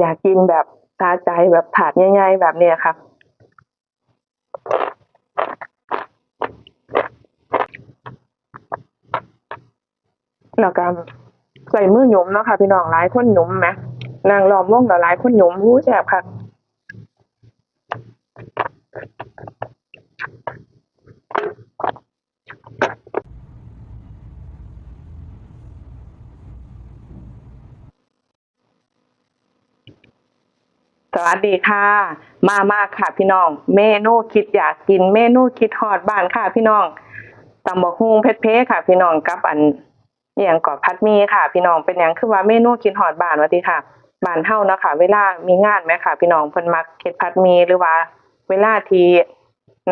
อยากกินแบบตาใจแบบถาดใหญ่ๆแบบเนี้ยค่ะแล้วก็ใส่มือหยุมเนาะค่ะพี่น้องหลายคนหยุมไหมนางล้อมวงกับหลายคนหยุมหู้แสบค่ะ ส วัสดีค่ะ มามาค่ะพี่น้อง เมนูคิดอยากกินเมนูคิดฮอดบ้านค่ะพี่น้องตำบักฮุ้งเพชรเพค่ะ พี่น้องกับอันอย่างกอดพัดมีค่ะ พี่น้องเป็นอย่างคือว่าเมนูคิดฮอดบ้านว่าติค่ะบ้านเฮานะค่ะเวลามีงานไหมค่ะ พี่น้องเพิ่นมักเฮ็ดพัดมีหรือว่า เวลาที่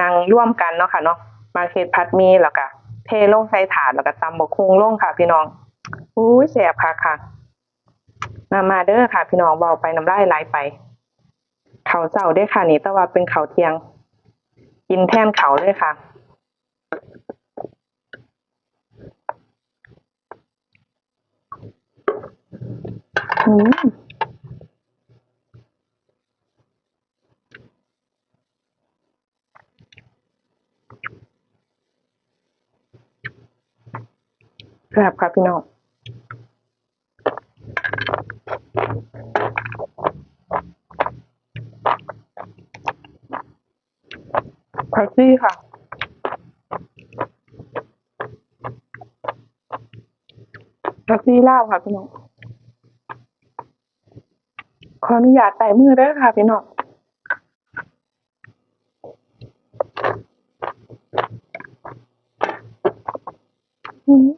นั่งร่วมกันเนาะค่ะเนาะมาเฮ็ดพัดมีแล้วก็เทลงใส่ถาดแล้วก็ตำบักฮุ้งลงค่ะ พี่น้องอุ้แซ่บค่ะค่ะมามาเด้อค่ะ พี่น้องเบาไปน้ำลายไหลไป เขาวเจ้าด้วยค่ะนี่แต่ว่าเป็นเขาเทียง กินแทนเขาเลยค่ะ อืมแซ่บครับพี่น้อง ผักชีค่ะผักชีลาวค่ะพี่น้องขออนุญาตแตะมือเด้อค่ะพี่น้องอืม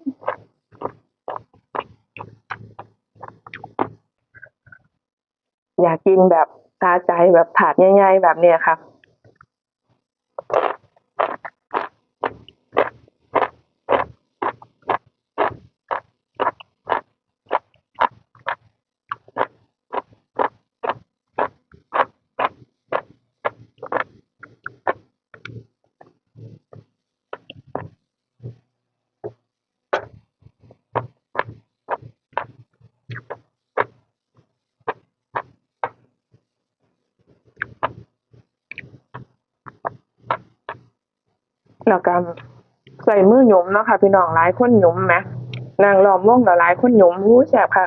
อยากกินแบบตาใจแบบถาดใหญ่ๆแบบเนี้ยค่ะ แล้วก็ใส่มือหยุมเนาะค่ะพี่น้องหลายคนหยุมไหมนางล้อมวงกับหลายคนหยุม หู้ แซ่บค่ะ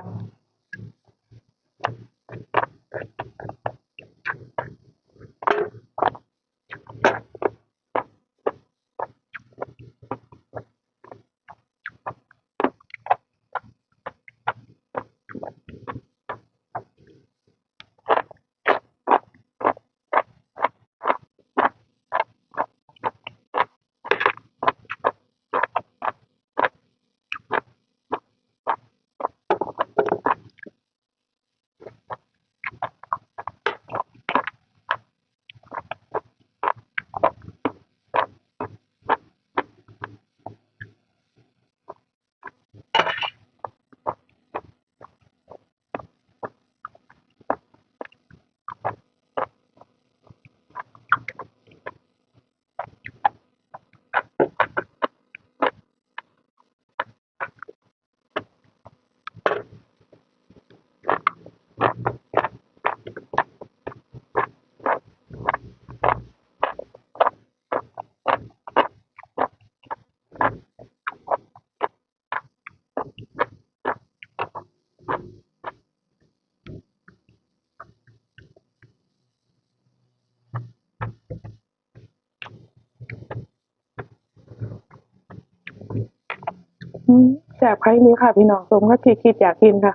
อืมแซ่บใครนี้ค่ะ พี่น้องสมก็ที่คิดอยากกินค่ะ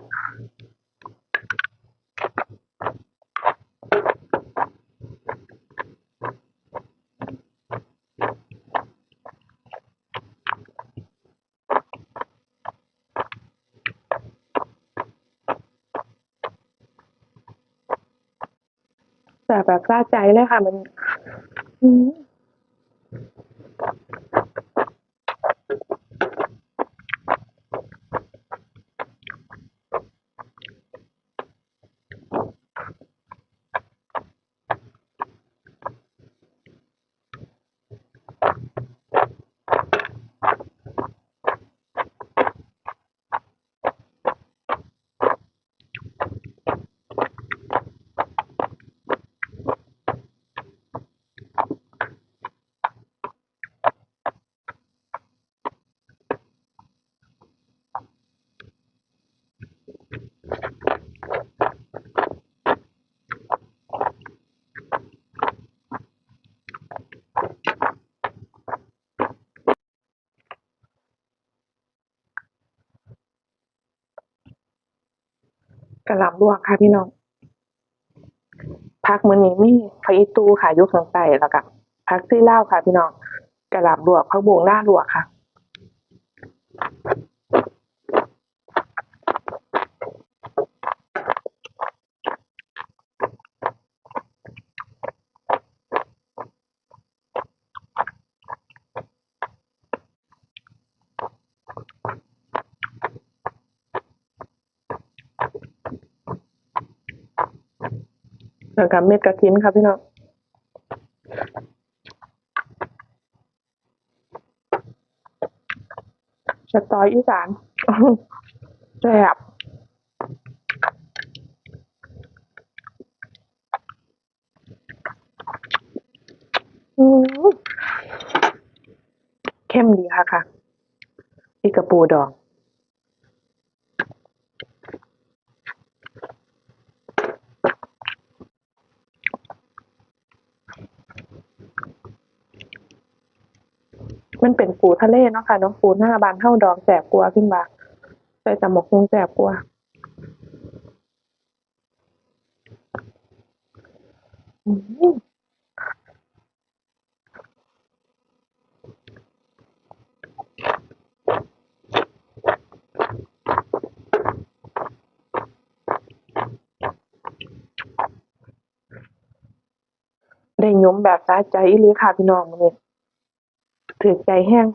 แต่แบบซาใจเลยค่ะ มัน ระหล่ำลวกค่ะพี่น้องพักมื้อนี้มีผักอีตูค่ะยกถึงใต้แล้วก็พักซี่เลาค่ะพี่น้องกระหล่ำลวกผักบุ้งหน้าลวกค่ะ แล้วก็เม็ดกระถินค่ะพี่น้องสตอยอีสานแซ่บอืมเข้มดีค่ะค่ะอีกระปูดอง มันเป็นปูทะเลเนาะค่ะน้องปูหน้าบานเท่าดอกแสบกลัวขึ้นมาใส่ตำหมกคงแสบกลัวได้ยมแบบสาใจอีหลีค่ะพี่น้องมื้อนี้ ถือใจแห้ง